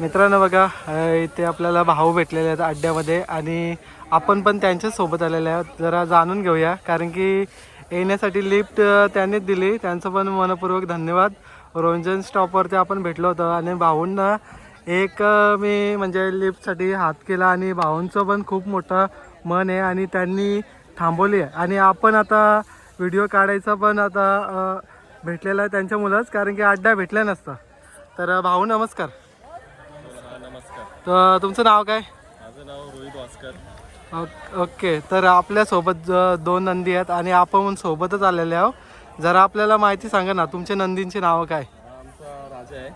मित्रांनो बघा इथे आपल्याला भाऊ भेटलेले आहेत अड्ड्यामध्ये आणि आपण पण त्यांच्याच सोबत आलेले आहोत. जरा जाणून घेऊया कारण की येण्यासाठी लिफ्ट त्यांनीच दिली. त्यांचं पण मनपूर्वक धन्यवाद. रोंजन स्टॉपवरती आपण भेटलो होतो आणि भाऊंना एक मी म्हणजे लिफ्टसाठी हात केला आणि भाऊंचं पण खूप मोठं मन आहे आणि त्यांनी थांबवली आहे. आणि आपण आता व्हिडिओ काढायचा पण आता भेटलेला आहे त्यांच्यामुळंच कारण की अड्डा भेटला नसता. तर भाऊ नमस्कार. तर तुमचं नाव काय? माझं नाव रोहित वास्कर. ओक- तर आपल्यासोबत ज- दोन नंदी आहेत आणि आपण सोबतच आलेले आहोत. जरा आपल्याला माहिती सांगा ना तुमच्या नंदींची नावं काय? हा आमचा राजा आहे.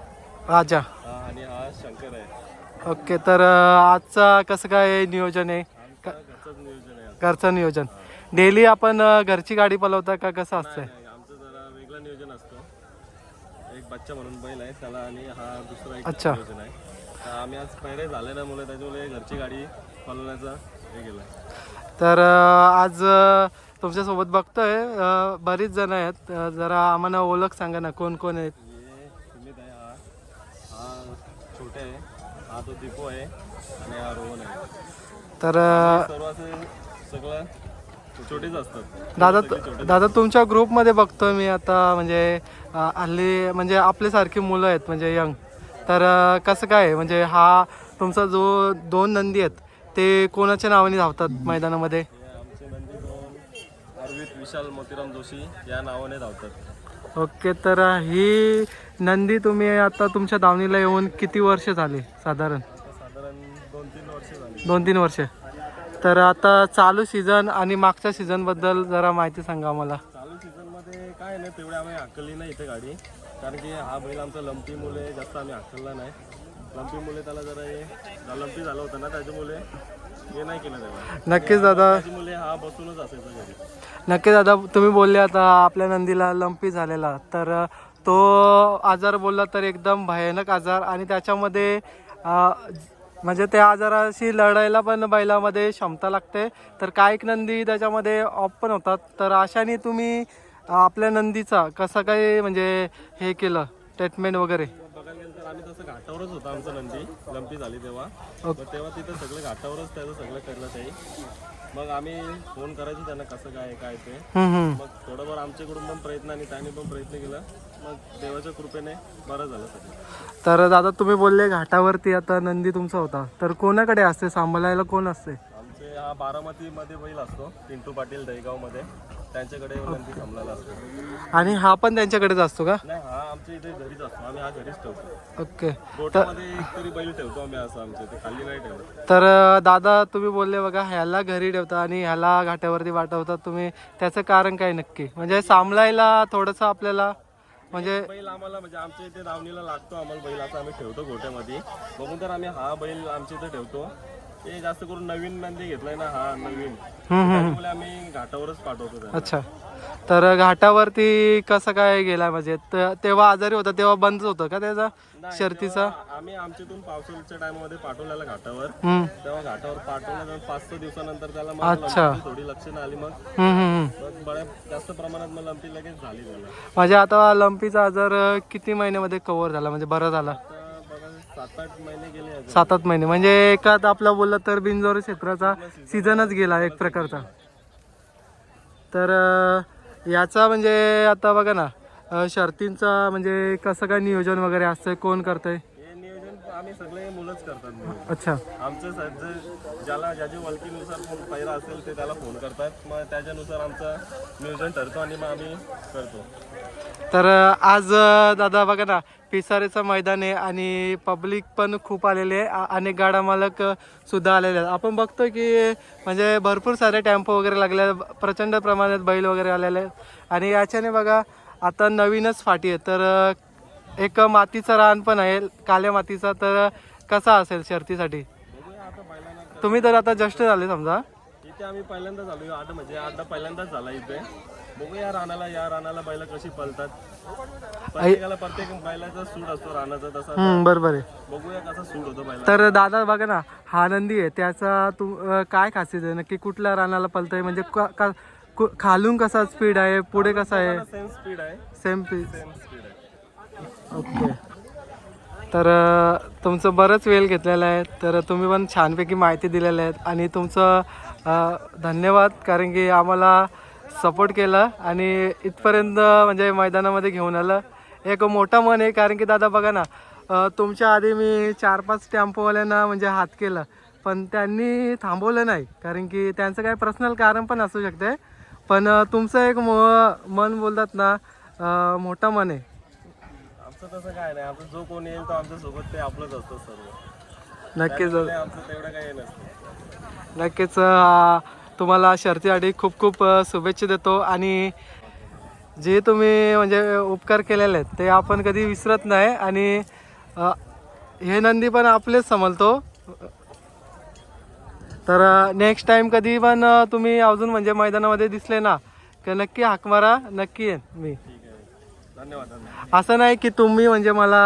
राजा. हा आणि हा शंकर आहे. ओके. तर अ, आजचा कसं काय नियोजन आहे? आमचं घरचंच नियोजन आहे. आज. घरचं नियोजन. डेली आपण अ, घरची गाडी पलवता का कसं असतंय? नाही, आमचं जरा वेगळं नियोजन असतं. एक बच्चा म्हणून बैल आहे त्याला आणि हा दुसरा एक अच्छा. नियोजन आहे. तर आम्ही आज पहिले झाले ना मुलं त्याच्यामुळे घरची गाडी हे केलं तर आज तुमच्यासोबत बघतोय बरीच जण आहेत. जरा आम्हाला ओळख सांगा ना कोण कोण आहेत? हे सुमित आहे हा हा छोटे आहे हा तो दीपू आहे आणि हा रोहन आहे. तर सर्व असे सगळं छोटेच असतात. दादा दादा तुमच्या ग्रुपमध्ये बघतोय मी आता म्हणजे अ, हल्ली म्हणजे आपल्यासारखी मुलं आहेत म्हणजे यंग तर कसं काय? म्हणजे हा तुमचा जो दोन नंदी आहेत ते कोणाच्या नावाने धावतात मैदानामध्ये? विशाल मोतीराम जोशी या नावाने धावतात. ओके तर ही नंदी तुम्ही आता तुमच्या दावणीला येऊन किती वर्ष झाली साधारण? दोन तीन वर्ष तर आता चालू सीझन आणि मागच्या सीझनबद्दल जरा माहिती सांगा आम्हाला चालू सीझनमध्ये काय नाही तेवढे आम्ही हाकलली नाही इथे गाडी. कारण की हा बैल आमचा लंपी मुले जास्त आम्ही हाकलला नाही. लंपी मुले त्याला जरा हे लंपी झालं होतं ना त्याच्यामुळे हे नाही केलं त्याला. नक्कीच दादा. त्याच्यामुळे हा बसूनच असायचा घरी. नक्की दादा तुम्ही बोलले आता आपल्या नंदीला लंपी झालेला. तर तो आजार बोलला तर एकदम भयानक आजार आणि त्याच्यामध्ये अ, म्हणजे त्या आजाराशी लढायला पण बैलामध्ये क्षमता लागते. तर काही नंदी त्याच्यामध्ये ऑफ पण होतात. तर अशाने तुम्ही आपल्या नंदीचा कसं काय म्हणजे हे केलं ट्रीटमेंट वगैरे? बघायला गेलं तर आम्ही तसं घाटावरच होता आमचा नंदी. लंपी झाली तेव्हा. मग तेव्हा तिथं सगळं घाटावरच त्याचं सगळं करलं ते. मग आम्ही फोन करायचो त्यांना कसं काय काय ते. मग थोडंफार आमच्याकडून पण प्रयत्न आणि त्याने पण प्रयत्न केला. मग देवाच्या कृपेने बरं झालं सगळं. तर दादा तुम्ही बोलले घाटावरती आता नंदी तुमचा होता. तर कोणाकडे असते? सांभाळायला कोण असते? आमचे हा बारामतीमध्ये बैल असतो पिंटू पाटील दहीगावमध्ये. त्यांच्याकडे असतो. आणि हा पण त्यांच्याकडेच असतो का? नाही हा आमच्या इथे घरीच असतो. आम्ही हा घरीच ठेवतो. ओके. एक तरी बैल ठेवतो आम्ही असं आमच्या इथे. खाली नाही ठेवत. तर अ, दादा तुम्ही बोलले बघा ह्याला घरी ठेवता आणि ह्याला घाट्यावरती पाठवता तुम्ही त्याचं कारण काय नक्की? म्हणजे सांभाळायला थोडंसं आपल्याला म्हणजे बैल आम्हाला म्हणजे आमच्या इथे दावणीला लागतो आम्हाला बैल असं आम्ही ठेवतो गोठ्यामध्ये बघून तर आम्ही हा बैल आमच्या इथे ठेवतो. ते जास्त करून नवीन नंदी घेतलाय ना हा नवीन. त्यामुळे आम्ही घाटावरच पाठवतो त्याला अच्छा. तर घाटावरती कसं काय गेला म्हणजे? त- तेव्हा आजारी होता तेव्हा बंद होतं का त्याचा? शर्तीचा? आम्ही आमच्यातून पावसाळ्याच्या टायमामध्ये पाठवलेला घाटावर. हम्म. तेव्हा घाटावर पाठवल्यानंतर पाच सहा दिवसानंतर त्याला मग अच्छा. लंपीची थोडी लक्षणं आली मग. हम्म, हम्म, हम्म. मग बऱ्या जास्त प्रमाणात मग लंपी लगेच झाली त्याला. म्हणजे आता लंपीचा आजार अ, किती महिन्यामध्ये कव्हर झाला? म्हणजे बरा झाला? सात आठ महिने गेले सात आठ महिने. म्हणजे एकात आपला बोललं तर बिनजोर क्षेत्राचा सीझनच गेला एक प्रकारचा. तर याचा म्हणजे आता बघा ना शर्तींचा म्हणजे कसं काय नियोजन वगैरे असतंय? कोण करतंय? आम्ही सगळे मुलंच करतात. अच्छा. आमचं सज्ज ज्याला ज्याच्या वळखीनुसार कोण पहिला असेल ते त्याला फोन करतात. मग त्याच्यानुसार आमचं नियोजन ठरतो आणि मग आम्ही करतो. तर अं, आज अं, दादा बघा ना पिसारेचं मैदान आहे आणि पब्लिक पण खूप आलेले आहे. आ- अनेक गाडा मालक अं, सुद्धा आलेले आहेत. आपण बघतो की म्हणजे भरपूर सारे टेम्पो वगैरे लागले प्रचंड प्रमाणात बैल वगैरे आलेले आहेत. आणि याच्याने बघा आता नवीनच फाटी आहे तर अं, एक मातीचं रान पण आहे काल्या मातीचा तर कसा असेल शर्तीसाठी? तुम्ही तर आता जस्ट झाले समजा. इथे आम्ही पहिल्यांदा झालो आठ म्हणजे आठदा पहिल्यांदाच झाला इथे. बघू या रानाला या रानाला बैल कशी पळतात. प्रत्येकाला प्रत्येक बैलाचा सूट असतो रानाचा तसा. बरोबर आहे. बघूया कसा सूट होतो बैला तर दादा बघा ना हा नंदी आहे. त्याचा तू काय खासियत आहे? नक्की कुठल्या रानाला पलतय म्हणजे का- खालून कसा स्पीड आहे? पुढे कसा आहे? सेम स्पीड आहे. Same speed okay. तर तुमचं बरंच वेळ घेतलेला आहे. तर तुम्ही पण छानपैकी माहिती दिलेल्या आहेत. आणि तुमचं धन्यवाद कारण की आम्हाला सपोर्ट केला. आणि इथपर्यंत म्हणजे मैदानामध्ये घेऊन आलं. एक मोठं मन आहे कारण की दादा बघा ना तुमच्या आधी मी चार पाच टेम्पोवाल्यांना म्हणजे हात केला. पण त्यांनी थांबवलं नाही. कारण की त्यांचं काही पर्सनल कारण पण असू शकते पण तुमचं एक मो मन बोलतात ना मोठं मन आहे. आमचं तसं काय नाही. आमचं जो कोणी येईल तो आमच्यासोबत ते आपलंच असतं सर्व. नक्कीच. त्यामुळे आमचं तेवढं काही नसतं. नक्कीच अ, तुम्हाला शर्तीसाठी खूप खूप अ, शुभेच्छा देतो आणि जे तुम्ही म्हणजे उपकार केलेले आहेत ते आपण कधी विसरत नाही आणि अ, हे नंदी पण आपलेच समजतो. तर नेक्स्ट टाइम कधी पण अ, तुम्ही अजून म्हणजे मैदानामध्ये दिसले ना की नक्की हाक मारा नक्की येईन मी ठीक आहे धन्यवाद धन्यवाद असं नाही की तुम्ही म्हणजे मला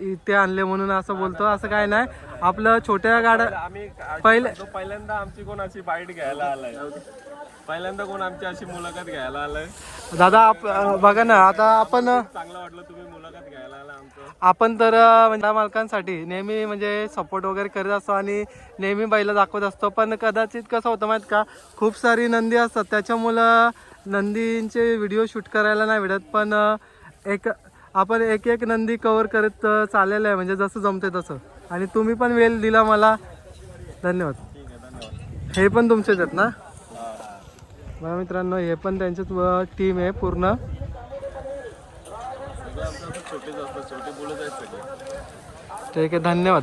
इथे आणले म्हणून असं बोलतो असं काय नाही. आपलं छोट्या गाड्या आम्ही पहिले- पहिल्यांदा आमची कोण अशी बाईट घ्यायला आलाय? पहिल्यांदा कोण आमची अशी मुलाखत घ्यायला आलाय? दादा आप बघा ना आता आपण चांगलं वाटलं तुम्ही मुलाखत घ्यायला आला आमचं. आपण तर म्हणजे मालकांसाठी नेहमी म्हणजे सपोर्ट वगैरे करत असतो आणि नेहमी बैला दाखवत असतो. पण कदाचित कसं होतं माहीत का? खूप सारी नंदी असतात. त्याच्यामुळं नंदींचे व्हिडिओ शूट करायला नाही भेटत. पण एक आपण एक एक नंदी कवर करत चाललेलं आहे. म्हणजे जसं जमते तसं. आणि तुम्ही पण वेल दिला मला. धन्यवाद. हे पण तुमचेच आहेत ना? बघा मित्रांनो हे पण त्यांचीच टीम आहे पूर्ण. ठीक आहे धन्यवाद.